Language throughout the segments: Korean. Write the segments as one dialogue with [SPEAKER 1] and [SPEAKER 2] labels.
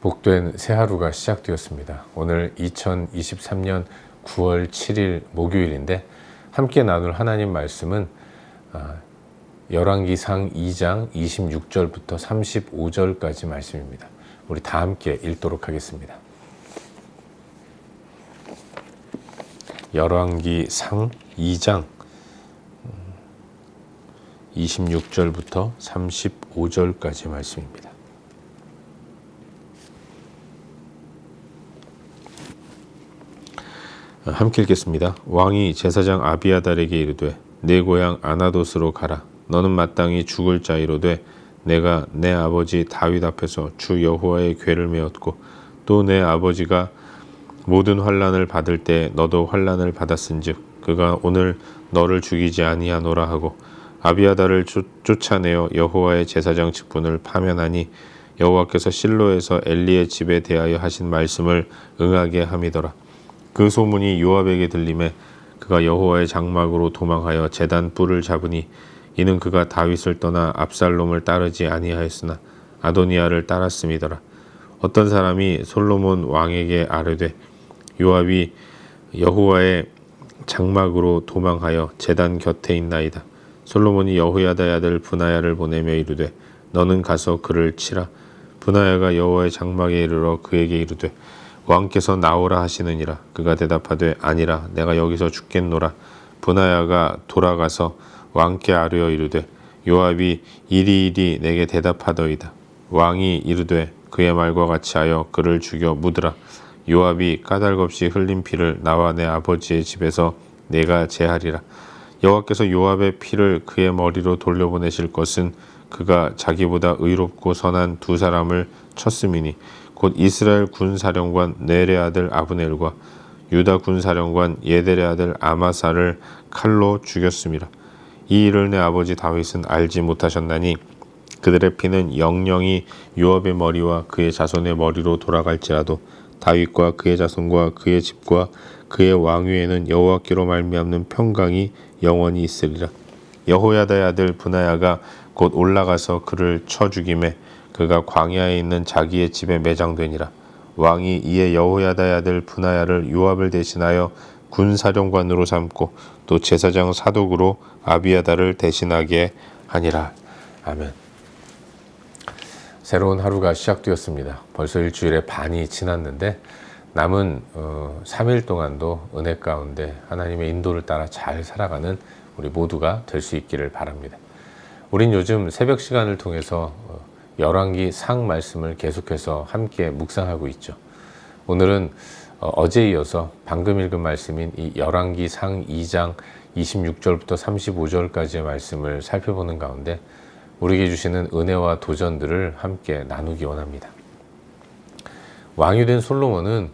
[SPEAKER 1] 복된 새 하루가 시작되었습니다. 오늘 2023년 9월 7일 목요일인데 함께 나눌 하나님 말씀은 아, 열왕기상 2장 26절부터 35절까지 말씀입니다. 우리 다 함께 읽도록 하겠습니다. 열왕기상 2장 26절부터 35절까지 말씀입니다. 함께 읽겠습니다. 왕이 제사장 아비아달에게 이르되 내 고향 아나돗으로 가라. 너는 마땅히 죽을 자이로되 내가 내 아버지 다윗 앞에서 주 여호와의 괴를 메었고 또 내 아버지가 모든 환란을 받을 때 너도 환란을 받았은즉 그가 오늘 너를 죽이지 아니하노라 하고 아비아달을 쫓- 쫓아내어 여호와의 제사장 직분을 파면하니 여호와께서 실로에서 엘리의 집에 대하여 하신 말씀을 응하게 함이더라. 그 소문이 요압에게 들림에 그가 여호와의 장막으로 도망하여 제단 뿔을 잡으니 이는 그가 다윗을 떠나 압살롬을 따르지 아니하였으나 아도니아를 따랐음이더라. 어떤 사람이 솔로몬 왕에게 아뢰되 요압이 여호와의 장막으로 도망하여 제단 곁에 있나이다. 솔로몬이 여호야다의 아들 분하야를 보내며 이르되 너는 가서 그를 치라. 분하야가 여호와의 장막에 이르러 그에게 이르되 왕께서 나오라 하시느니라. 그가 대답하되 아니라 내가 여기서 죽겠노라. 분하야가 돌아가서 왕께 아뢰어 이르되 요압이 이리이리 내게 대답하더이다. 왕이 이르되 그의 말과 같이 하여 그를 죽여 묻으라. 요압이 까닭없이 흘린 피를 나와 내 아버지의 집에서 내가 제하리라. 여호와께서 요압의 피를 그의 머리로 돌려보내실 것은 그가 자기보다 의롭고 선한 두 사람을 쳤음이니 곧 이스라엘 군사령관 넬의 아들 아브넬과 유다 군사령관 예델의 아들 아마사를 칼로 죽였음이라. 이 일을 내 아버지 다윗은 알지 못하셨나니 그들의 피는 영영이 요압의 머리와 그의 자손의 머리로 돌아갈지라도 다윗과 그의 자손과 그의 집과 그의 왕위에는 여호와께로 말미암는 평강이 영원히 있으리라. 여호야다의 아들 분하야가 곧 올라가서 그를 쳐 죽임에 그가 광야에 있는 자기의 집에 매장되니라. 왕이 이에 여호야다의 아들 분하야를 요압을 대신하여 군사령관으로 삼고 또 제사장 사독으로 아비야다를 대신하게 하니라. 아멘. 새로운 하루가 시작되었습니다. 벌써 일주일의 반이 지났는데 남은 어, 3일 동안도 은혜 가운데 하나님의 인도를 따라 잘 살아가는 우리 모두가 될 수 있기를 바랍니다. 우린 요즘 새벽 시간을 통해서 어, 열왕기 상 말씀을 계속해서 함께 묵상하고 있죠. 오늘은 어, 어제 이어서 방금 읽은 말씀인 이 열왕기 상 2장 26절부터 35절까지의 말씀을 살펴보는 가운데 우리에게 주시는 은혜와 도전들을 함께 나누기 원합니다. 왕이 된 솔로몬은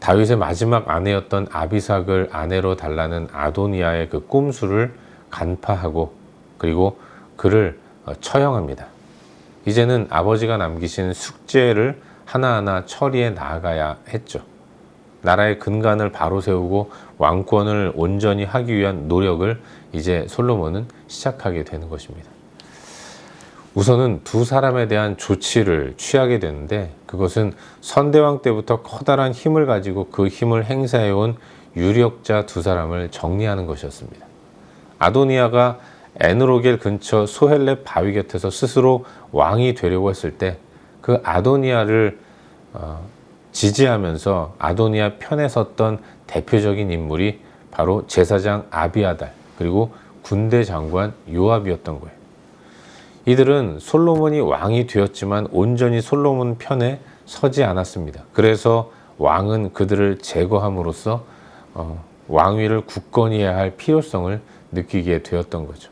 [SPEAKER 1] 다윗의 마지막 아내였던 아비삭을 아내로 달라는 아도니아의 그 꼼수를 간파하고 그리고 그를 어, 처형합니다. 이제는 아버지가 남기신 숙제를 하나하나 처리해 나아가야 했죠. 나라의 근간을 바로 세우고 왕권을 온전히 하기 위한 노력을 이제 솔로몬은 시작하게 되는 것입니다. 우선은 두 사람에 대한 조치를 취하게 되는데 그것은 선대왕 때부터 커다란 힘을 가지고 그 힘을 행사해온 유력자 두 사람을 정리하는 것이었습니다. 아도니아가 에누로겔 근처 소헬렙 바위 곁에서 스스로 왕이 되려고 했을 때 그 아도니아를 어, 지지하면서 아도니아 편에 섰던 대표적인 인물이 바로 제사장 아비아달 그리고 군대 장관 요압이었던 거예요. 이들은 솔로몬이 왕이 되었지만 온전히 솔로몬 편에 서지 않았습니다. 그래서 왕은 그들을 제거함으로써 어, 왕위를 굳건히 해야 할 필요성을 느끼게 되었던 거죠.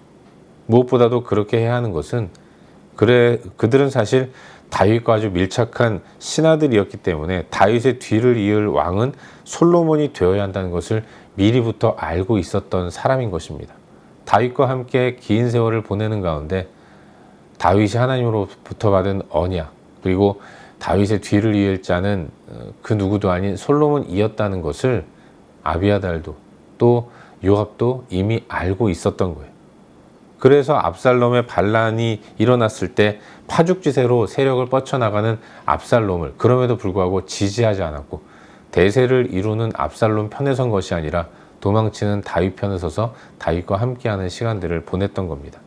[SPEAKER 1] 무엇보다도 그렇게 해야 하는 것은 그래 그들은 사실 다윗과 아주 밀착한 신하들이었기 때문에 다윗의 뒤를 이을 왕은 솔로몬이 되어야 한다는 것을 미리부터 알고 있었던 사람인 것입니다. 다윗과 함께 긴 세월을 보내는 가운데 다윗이 하나님으로부터 받은 언약 그리고 다윗의 뒤를 이을 자는 어, 그 누구도 아닌 솔로몬이었다는 것을 아비아달도 또 요압도 이미 알고 있었던 거예요. 그래서 압살롬의 반란이 일어났을 때 파죽지세로 세력을 뻗쳐나가는 압살롬을 그럼에도 불구하고 지지하지 않았고 대세를 이루는 압살롬 편에 선 것이 아니라 도망치는 다윗 편에 서서 다윗과 함께하는 시간들을 보냈던 겁니다.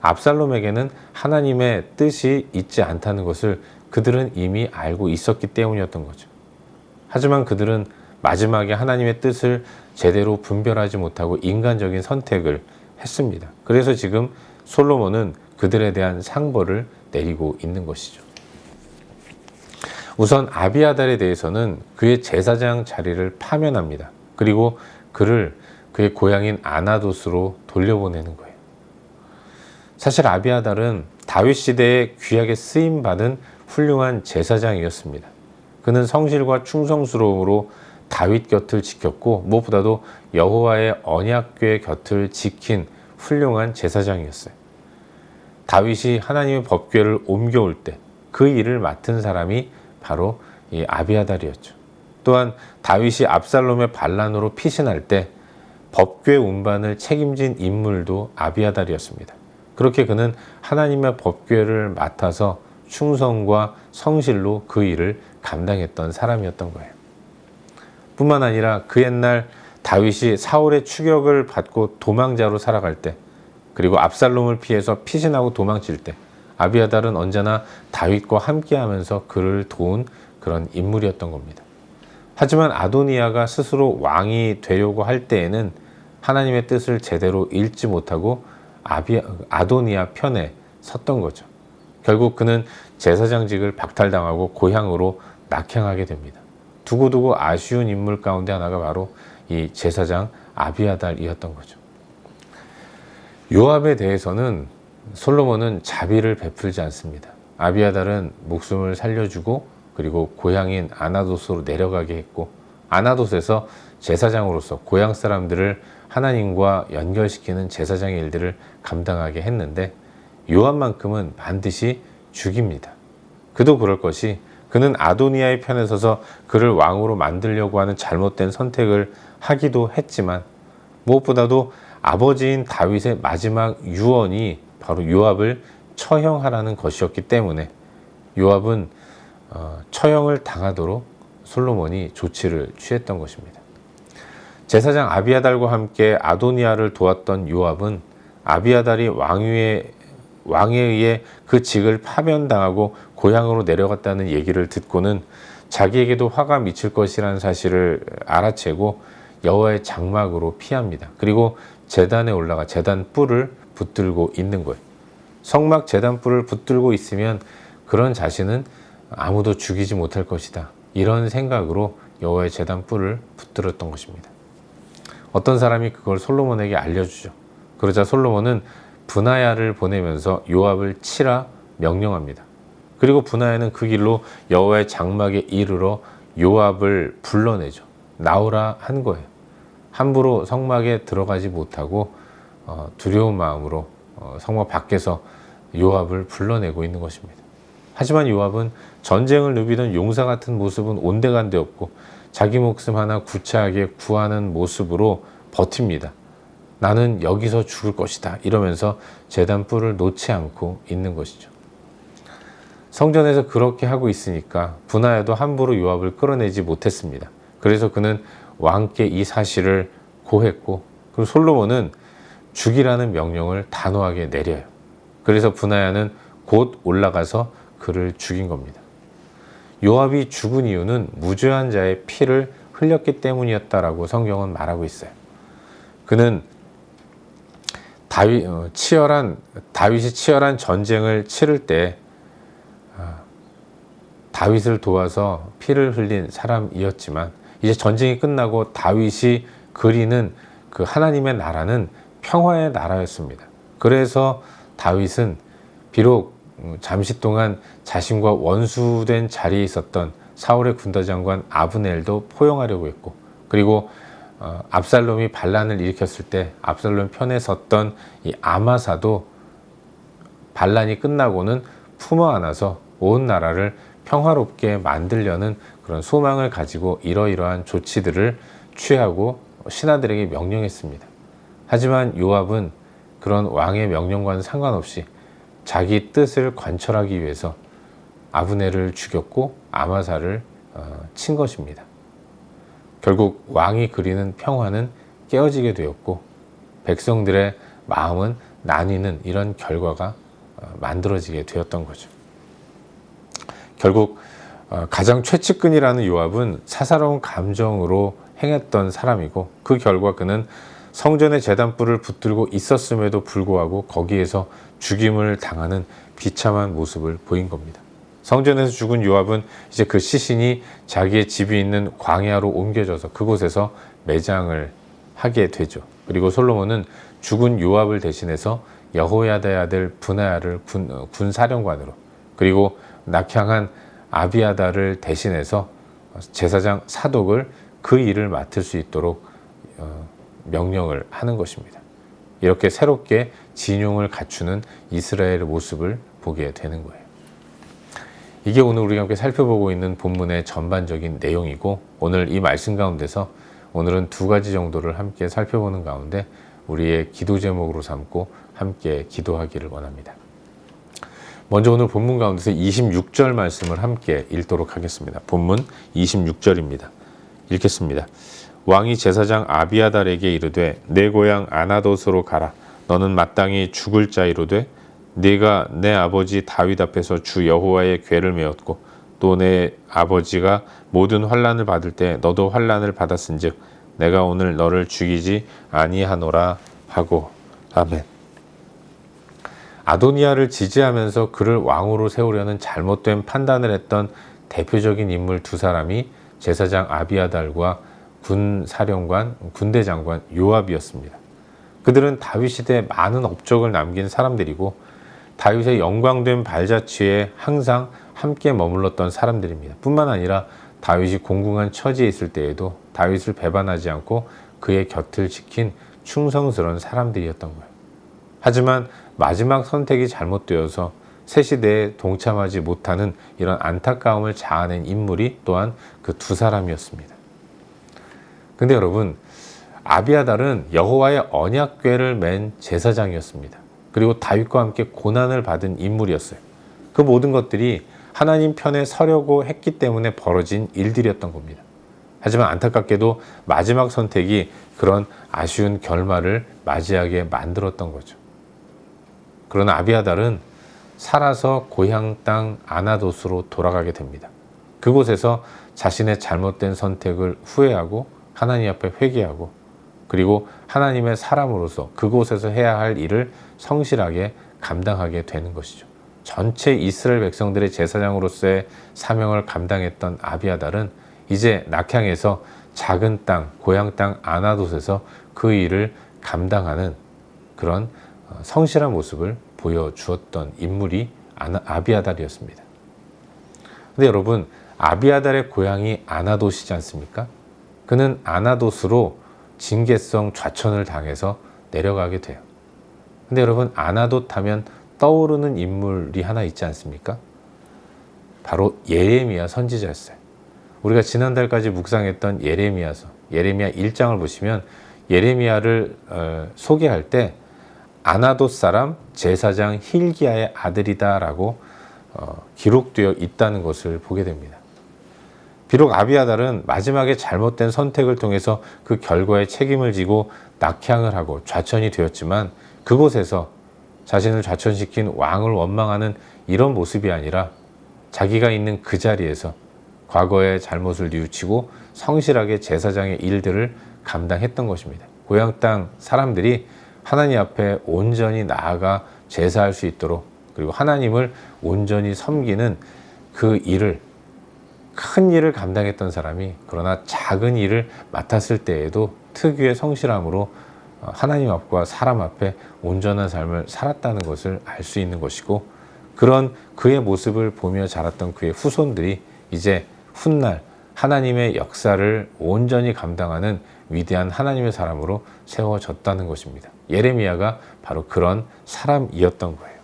[SPEAKER 1] 압살롬에게는 하나님의 뜻이 있지 않다는 것을 그들은 이미 알고 있었기 때문이었던 거죠. 하지만 그들은 마지막에 하나님의 뜻을 제대로 분별하지 못하고 인간적인 선택을 했습니다. 그래서 지금 솔로몬은 그들에 대한 상벌을 내리고 있는 것이죠. 우선 아비아달에 대해서는 그의 제사장 자리를 파면합니다. 그리고 그를 그의 고향인 아나도스로 돌려보내는 거예요. 사실 아비아달은 다윗 시대에 귀하게 쓰임 받은 훌륭한 제사장이었습니다. 그는 성실과 충성스러움으로 다윗 곁을 지켰고 무엇보다도 여호와의 언약궤 곁을 지킨 훌륭한 제사장이었어요. 다윗이 하나님의 법궤를 옮겨올 때 그 일을 맡은 사람이 바로 이 아비아달이었죠. 또한 다윗이 압살롬의 반란으로 피신할 때 법궤 운반을 책임진 인물도 아비아달이었습니다. 그렇게 그는 하나님의 법궤를 맡아서 충성과 성실로 그 일을 감당했던 사람이었던 거예요. 뿐만 아니라 그 옛날 다윗이 사울의 추격을 받고 도망자로 살아갈 때 그리고 압살롬을 피해서 피신하고 도망칠 때 아비아달은 언제나 다윗과 함께하면서 그를 도운 그런 인물이었던 겁니다. 하지만 아도니아가 스스로 왕이 되려고 할 때에는 하나님의 뜻을 제대로 읽지 못하고 아비, 아도니아 편에 섰던 거죠. 결국 그는 제사장직을 박탈당하고 고향으로 낙향하게 됩니다. 두고두고 아쉬운 인물 가운데 하나가 바로 이 제사장 아비아달이었던 거죠. 요압에 대해서는 솔로몬은 자비를 베풀지 않습니다. 아비아달은 목숨을 살려주고 그리고 고향인 아나도스로 내려가게 했고 아나도스에서 제사장으로서 고향 사람들을 하나님과 연결시키는 제사장의 일들을 감당하게 했는데 요압만큼은 반드시 죽입니다. 그도 그럴 것이 그는 아도니아의 편에 서서 그를 왕으로 만들려고 하는 잘못된 선택을 하기도 했지만 무엇보다도 아버지인 다윗의 마지막 유언이 바로 요압을 처형하라는 것이었기 때문에 요압은 어, 처형을 당하도록 솔로몬이 조치를 취했던 것입니다. 제사장 아비아달과 함께 아도니아를 도왔던 요압은 아비아달이 왕위에 왕에 의해 그 직을 파면당하고 고향으로 내려갔다는 얘기를 듣고는 자기에게도 화가 미칠 것이라는 사실을 알아채고 여호와의 장막으로 피합니다. 그리고 재단에 올라가 재단 뿔을 붙들고 있는 거예요. 성막 재단 뿔을 붙들고 있으면 그런 자신은 아무도 죽이지 못할 것이다. 이런 생각으로 여호와의 재단 뿔을 붙들었던 것입니다. 어떤 사람이 그걸 솔로몬에게 알려주죠. 그러자 솔로몬은 분하야를 보내면서 요압을 치라 명령합니다. 그리고 분하야는 그 길로 여호와의 장막에 이르러 요압을 불러내죠. 나오라 한 거예요. 함부로 성막에 들어가지 못하고 어, 두려운 마음으로 어, 성막 밖에서 요압을 불러내고 있는 것입니다. 하지만 요압은 전쟁을 누비던 용사 같은 모습은 온데간데 없고 자기 목숨 하나 구차하게 구하는 모습으로 버팁니다. 나는 여기서 죽을 것이다. 이러면서 재단 뿔을 놓지 않고 있는 것이죠. 성전에서 그렇게 하고 있으니까 분하야도 함부로 요압을 끌어내지 못했습니다. 그래서 그는 왕께 이 사실을 고했고 그리고 솔로몬은 죽이라는 명령을 단호하게 내려요. 그래서 분하야는 곧 올라가서 그를 죽인 겁니다. 요압이 죽은 이유는 무죄한 자의 피를 흘렸기 때문이었다라고 성경은 말하고 있어요. 그는 다윗 어, 치열한 다윗이 치열한 전쟁을 치를 때 아, 다윗을 도와서 피를 흘린 사람이었지만 이제 전쟁이 끝나고 다윗이 그리는 그 하나님의 나라는 평화의 나라였습니다. 그래서 다윗은 비록 음, 잠시 동안 자신과 원수된 자리에 있었던 사울의 군대장관 아브넬도 포용하려고 했고 그리고 어, 압살롬이 반란을 일으켰을 때 압살롬 편에 섰던 이 아마사도 반란이 끝나고는 품어 안아서 온 나라를 평화롭게 만들려는 그런 소망을 가지고 이러이러한 조치들을 취하고 신하들에게 명령했습니다. 하지만 요압은 그런 왕의 명령과는 상관없이 자기 뜻을 관철하기 위해서 아브네를 죽였고 아마사를 어, 친 것입니다. 결국 왕이 그리는 평화는 깨어지게 되었고 백성들의 마음은 나뉘는 이런 결과가 어, 만들어지게 되었던 거죠. 결국 어, 가장 최측근이라는 요압은 사사로운 감정으로 행했던 사람이고 그 결과 그는 성전의 재단불을 붙들고 있었음에도 불구하고 거기에서 죽임을 당하는 비참한 모습을 보인 겁니다. 성전에서 죽은 요압은 이제 그 시신이 자기의 집이 있는 광야로 옮겨져서 그곳에서 매장을 하게 되죠. 그리고 솔로몬은 죽은 요압을 대신해서 여호야다의 아들 분하야를 군, 어, 군 사령관으로 그리고 낙향한 아비아다를 대신해서 제사장 사독을 그 일을 맡을 수 있도록 어, 명령을 하는 것입니다. 이렇게 새롭게 진용을 갖추는 이스라엘의 모습을 보게 되는 거예요. 이게 오늘 우리가 함께 살펴보고 있는 본문의 전반적인 내용이고 오늘 이 말씀 가운데서 오늘은 두 가지 정도를 함께 살펴보는 가운데 우리의 기도 제목으로 삼고 함께 기도하기를 원합니다. 먼저 오늘 본문 가운데서 26절 말씀을 함께 읽도록 하겠습니다. 본문 26절입니다. 읽겠습니다. 왕이 제사장 아비아달에게 이르되 내 고향 아나돗으로 가라. 너는 마땅히 죽을 자이로되 네가 내 아버지 다윗 앞에서 주 여호와의 괴를 메었고 또 내 아버지가 모든 환란을 받을 때 너도 환란을 받았은즉 내가 오늘 너를 죽이지 아니하노라 하고 아멘. 아도니아를 지지하면서 그를 왕으로 세우려는 잘못된 판단을 했던 대표적인 인물 두 사람이 제사장 아비아달과 군 사령관, 군대 장관 요압이었습니다. 그들은 다윗 시대에 많은 업적을 남긴 사람들이고 다윗의 영광된 발자취에 항상 함께 머물렀던 사람들입니다. 뿐만 아니라 다윗이 공공한 처지에 있을 때에도 다윗을 배반하지 않고 그의 곁을 지킨 충성스러운 사람들이었던 거예요. 하지만 마지막 선택이 잘못되어서 새 시대에 동참하지 못하는 이런 안타까움을 자아낸 인물이 또한 그 두 사람이었습니다. 근데 여러분 아비아달은 여호와의 언약궤를 맨 제사장이었습니다. 그리고 다윗과 함께 고난을 받은 인물이었어요. 그 모든 것들이 하나님 편에 서려고 했기 때문에 벌어진 일들이었던 겁니다. 하지만 안타깝게도 마지막 선택이 그런 아쉬운 결말을 맞이하게 만들었던 거죠. 그러나 아비아달은 살아서 고향 땅 아나도스로 돌아가게 됩니다. 그곳에서 자신의 잘못된 선택을 후회하고 하나님 앞에 회개하고 그리고 하나님의 사람으로서 그곳에서 해야 할 일을 성실하게 감당하게 되는 것이죠. 전체 이스라엘 백성들의 제사장으로서의 사명을 감당했던 아비아달은 이제 낙향에서 작은 땅, 고향 땅 아나돗에서 그 일을 감당하는 그런 어, 성실한 모습을 보여주었던 인물이 아비아달이었습니다. 근데 여러분, 아비아달의 고향이 아나돗이지 않습니까? 그는 아나돗으로 징계성 좌천을 당해서 내려가게 돼요. 근데 여러분, 아나돗 하면 떠오르는 인물이 하나 있지 않습니까? 바로 예레미야 선지자였어요. 우리가 지난달까지 묵상했던 예레미야서, 예레미야 1장을 보시면 예레미야를 어, 소개할 때 아나돗 사람 제사장 힐기야의 아들이다라고 어, 기록되어 있다는 것을 보게 됩니다. 비록 아비아달은 마지막에 잘못된 선택을 통해서 그 결과에 책임을 지고 낙향을 하고 좌천이 되었지만 그곳에서 자신을 좌천시킨 왕을 원망하는 이런 모습이 아니라 자기가 있는 그 자리에서 과거의 잘못을 뉘우치고 성실하게 제사장의 일들을 감당했던 것입니다. 고향 땅 사람들이 하나님 앞에 온전히 나아가 제사할 수 있도록 그리고 하나님을 온전히 섬기는 그 일을 큰 일을 감당했던 사람이 그러나 작은 일을 맡았을 때에도 특유의 성실함으로 하나님 앞과 사람 앞에 온전한 삶을 살았다는 것을 알 수 있는 것이고 그런 그의 모습을 보며 자랐던 그의 후손들이 이제 훗날 하나님의 역사를 온전히 감당하는 위대한 하나님의 사람으로 세워졌다는 것입니다. 예레미야가 바로 그런 사람이었던 거예요.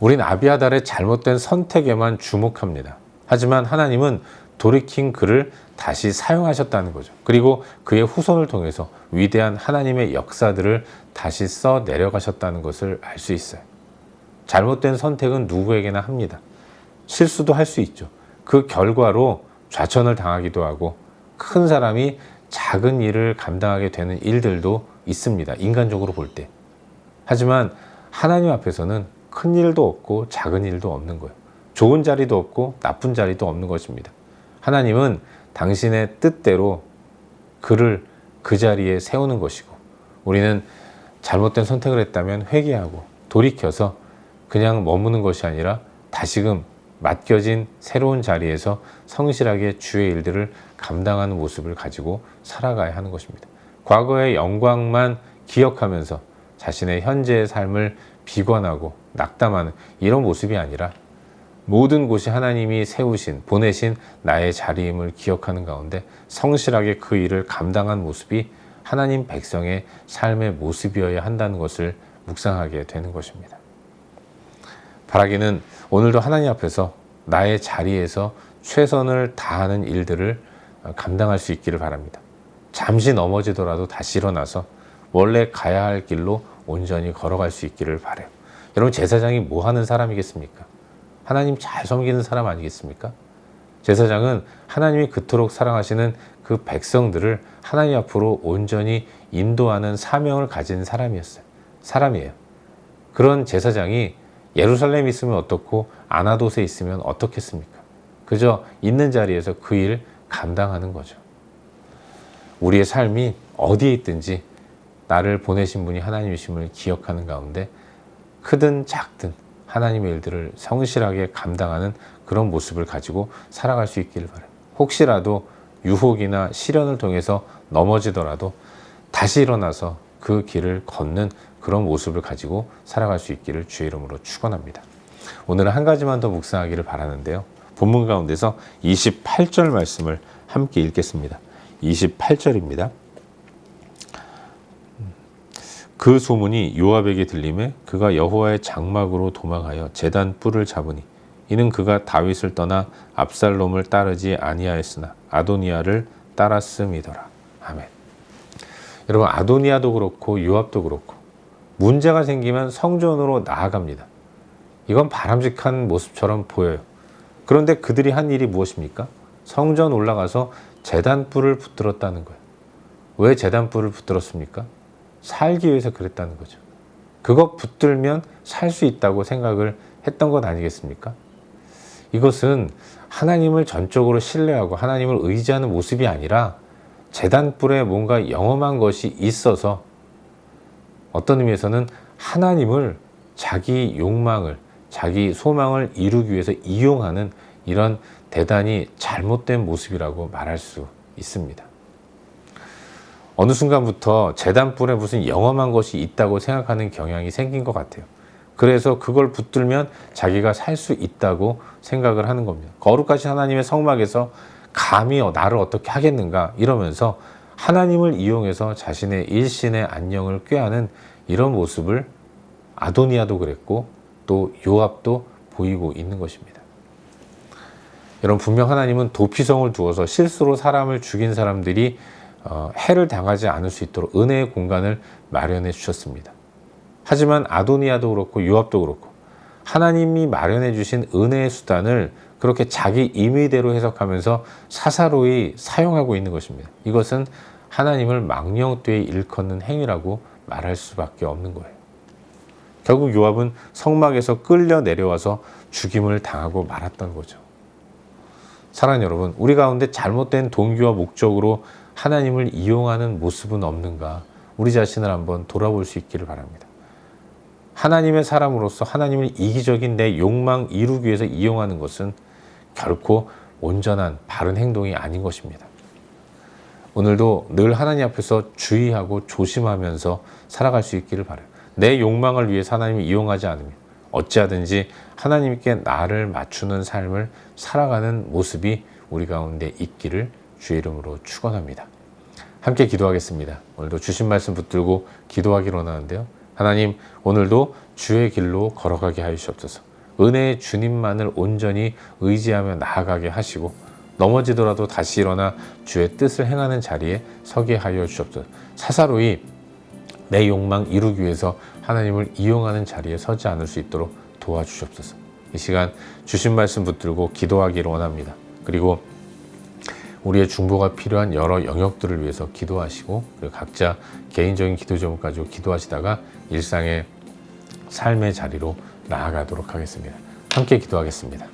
[SPEAKER 1] 우린 아비아달의 잘못된 선택에만 주목합니다. 하지만 하나님은 돌이킨 그를 다시 사용하셨다는 거죠. 그리고 그의 후손을 통해서 위대한 하나님의 역사들을 다시 써 내려가셨다는 것을 알 수 있어요. 잘못된 선택은 누구에게나 합니다. 실수도 할 수 있죠. 그 결과로 좌천을 당하기도 하고 큰 사람이 작은 일을 감당하게 되는 일들도 있습니다. 인간적으로 볼 때. 하지만 하나님 앞에서는 큰 일도 없고 작은 일도 없는 거예요. 좋은 자리도 없고 나쁜 자리도 없는 것입니다. 하나님은 당신의 뜻대로 그를 그 자리에 세우는 것이고 우리는 잘못된 선택을 했다면 회개하고 돌이켜서 그냥 머무는 것이 아니라 다시금 맡겨진 새로운 자리에서 성실하게 주의 일들을 감당하는 모습을 가지고 살아가야 하는 것입니다. 과거의 영광만 기억하면서 자신의 현재의 삶을 비관하고 낙담하는 이런 모습이 아니라 모든 곳이 하나님이 세우신, 보내신 나의 자리임을 기억하는 가운데 성실하게 그 일을 감당한 모습이 하나님 백성의 삶의 모습이어야 한다는 것을 묵상하게 되는 것입니다. 바라기는 오늘도 하나님 앞에서 나의 자리에서 최선을 다하는 일들을 감당할 수 있기를 바랍니다. 잠시 넘어지더라도 다시 일어나서 원래 가야 할 길로 온전히 걸어갈 수 있기를 바래요. 여러분 제사장이 뭐 하는 사람이겠습니까? 하나님 잘 섬기는 사람 아니겠습니까? 제사장은 하나님이 그토록 사랑하시는 그 백성들을 하나님 앞으로 온전히 인도하는 사명을 가진 사람이었어요. 사람이에요. 그런 제사장이 예루살렘에 있으면 어떻고 아나돗에 있으면 어떻겠습니까? 그저 있는 자리에서 그 일 감당하는 거죠. 우리의 삶이 어디에 있든지 나를 보내신 분이 하나님이심을 기억하는 가운데 크든 작든 하나님의 일들을 성실하게 감당하는 그런 모습을 가지고 살아갈 수 있기를 바랍니다. 혹시라도 유혹이나 시련을 통해서 넘어지더라도 다시 일어나서 그 길을 걷는 그런 모습을 가지고 살아갈 수 있기를 주의 이름으로 축원합니다. 오늘은 한 가지만 더 묵상하기를 바라는데요. 본문 가운데서 28절 말씀을 함께 읽겠습니다. 28절입니다. 그 소문이 요압에게 들림에 그가 여호와의 장막으로 도망하여 제단 뿔을 잡으니 이는 그가 다윗을 떠나 압살롬을 따르지 아니하였으나 아도니아를 따랐음이더라. 아멘. 여러분 아도니아도 그렇고 요압도 그렇고 문제가 생기면 성전으로 나아갑니다. 이건 바람직한 모습처럼 보여요. 그런데 그들이 한 일이 무엇입니까? 성전 올라가서 재단불을 붙들었다는 거예요. 왜 재단불을 붙들었습니까? 살기 위해서 그랬다는 거죠. 그거 붙들면 살 수 있다고 생각을 했던 것 아니겠습니까? 이것은 하나님을 전적으로 신뢰하고 하나님을 의지하는 모습이 아니라 재단불에 뭔가 영험한 것이 있어서 어떤 의미에서는 하나님을 자기 욕망을 자기 소망을 이루기 위해서 이용하는 이런 대단히 잘못된 모습이라고 말할 수 있습니다. 어느 순간부터 재단불에 무슨 영험한 것이 있다고 생각하는 경향이 생긴 것 같아요. 그래서 그걸 붙들면 자기가 살 수 있다고 생각을 하는 겁니다. 거룩하신 하나님의 성막에서 감히 나를 어떻게 하겠는가 이러면서 하나님을 이용해서 자신의 일신의 안녕을 꾀하는 이런 모습을 아도니아도 그랬고 또 요압도 보이고 있는 것입니다. 여러분 분명 하나님은 도피성을 두어서 실수로 사람을 죽인 사람들이 어, 해를 당하지 않을 수 있도록 은혜의 공간을 마련해 주셨습니다. 하지만 아도니아도 그렇고 요압도 그렇고 하나님이 마련해 주신 은혜의 수단을 그렇게 자기 임의대로 해석하면서 사사로이 사용하고 있는 것입니다. 이것은 하나님을 망령되이 일컫는 행위라고 말할 수밖에 없는 거예요. 결국 요압은 성막에서 끌려 내려와서 죽임을 당하고 말았던 거죠. 사랑하는 여러분, 우리 가운데 잘못된 동기와 목적으로 하나님을 이용하는 모습은 없는가? 우리 자신을 한번 돌아볼 수 있기를 바랍니다. 하나님의 사람으로서 하나님을 이기적인 내 욕망 이루기 위해서 이용하는 것은 결코 온전한 바른 행동이 아닌 것입니다. 오늘도 늘 하나님 앞에서 주의하고 조심하면서 살아갈 수 있기를 바라요. 내 욕망을 위해 하나님을 이용하지 않으면 어찌하든지 하나님께 나를 맞추는 삶을 살아가는 모습이 우리 가운데 있기를 주의 이름으로 축원합니다. 함께 기도하겠습니다. 오늘도 주신 말씀 붙들고 기도하기로 하는데요. 하나님 오늘도 주의 길로 걸어가게 하시옵소서. 은혜의 주님만을 온전히 의지하며 나아가게 하시고 넘어지더라도 다시 일어나 주의 뜻을 행하는 자리에 서게 하여 주옵소서. 사사로이 내 욕망 이루기 위해서 하나님을 이용하는 자리에 서지 않을 수 있도록 도와주시옵소서. 이 시간 주신 말씀 붙들고 기도하기를 원합니다. 그리고 우리의 중보가 필요한 여러 영역들을 위해서 기도하시고 그리고 각자 개인적인 기도 제목 가지고 기도하시다가 일상의 삶의 자리로 나아가도록 하겠습니다. 함께 기도하겠습니다.